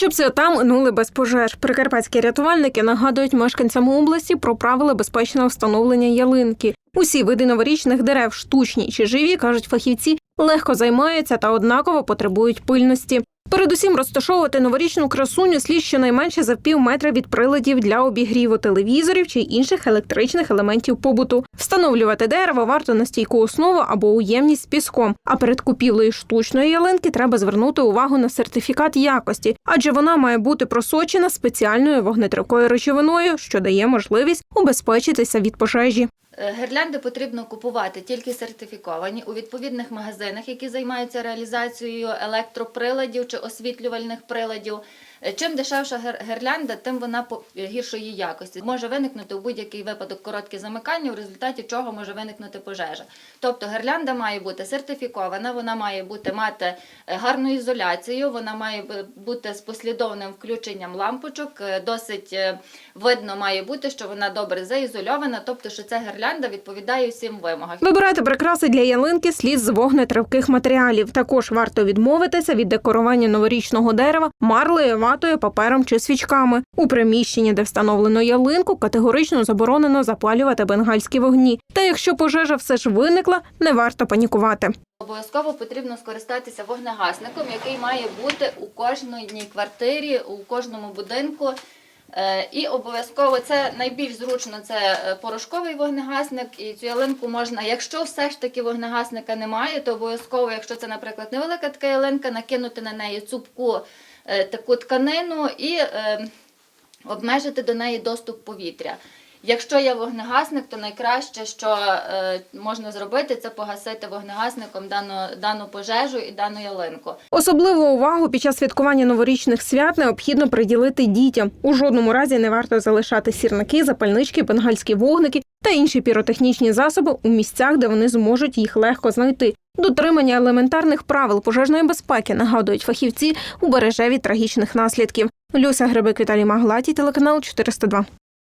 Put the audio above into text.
Щоб свята минули без пожеж. Прикарпатські рятувальники нагадують мешканцям області про правила безпечного встановлення ялинки. Усі види новорічних дерев, штучні чи живі, кажуть фахівці, легко займаються та однаково потребують пильності. Передусім розташовувати новорічну красуню слід щонайменше за пів метра від приладів для обігріву телевізорів чи інших електричних елементів побуту. Встановлювати дерево варто на стійку основу або у ємність з піском. А перед купівлею штучної ялинки треба звернути увагу на сертифікат якості, адже вона має бути просочена спеціальною вогнетривкою речовиною, що дає можливість убезпечитися від пожежі. Е, Гірлянди потрібно купувати тільки сертифіковані у відповідних магазинах, які займаються реалізацією електроприладів чи освітлювальних приладів. Е, Чим дешевша гір- гірлянда, тим вона по- гіршої якості. Може виникнути у будь-який випадок коротке замикання, в результаті чого може виникнути пожежа. Тобто гірлянда має бути сертифікована, вона має бути мати е, гарну ізоляцію, вона має бути з послідовним включенням лампочок. е, Досить е, видно має бути, що вона добре заізольована, тобто що ця гірлянда відповідає всім вимогам. Вибирати прикраси для ялинки слід з вогнетривких матеріалів. Також варто відмовитися від декорування новорічного дерева марлею, ватою, папером чи свічками. У приміщенні, де встановлено ялинку, категорично заборонено запалювати бенгальські вогні. Та якщо пожежа все ж виникла, не варто панікувати. Обов'язково потрібно скористатися вогнегасником, який має бути у кожній квартирі, у кожному будинку. Е, І обов'язково це найбільш зручно це е, порошковий вогнегасник. І цю ялинку можна, якщо все ж таки вогнегасника немає, то обов'язково, якщо це, наприклад, невелика така ялинка, накинути на неї цупку таку тканину і е, обмежити до неї доступ повітря. Якщо є вогнегасник, то найкраще, що е, можна зробити, це погасити вогнегасником дану, дану пожежу і дану ялинку. Особливу увагу під час святкування новорічних свят необхідно приділити дітям. У жодному разі не варто залишати сірники, запальнички, бенгальські вогники та інші піротехнічні засоби у місцях, де вони зможуть їх легко знайти. Дотримання елементарних правил пожежної безпеки нагадують фахівці убереже від трагічних наслідків. Люся Грибик, Віталій Маглаті, телеканал 402.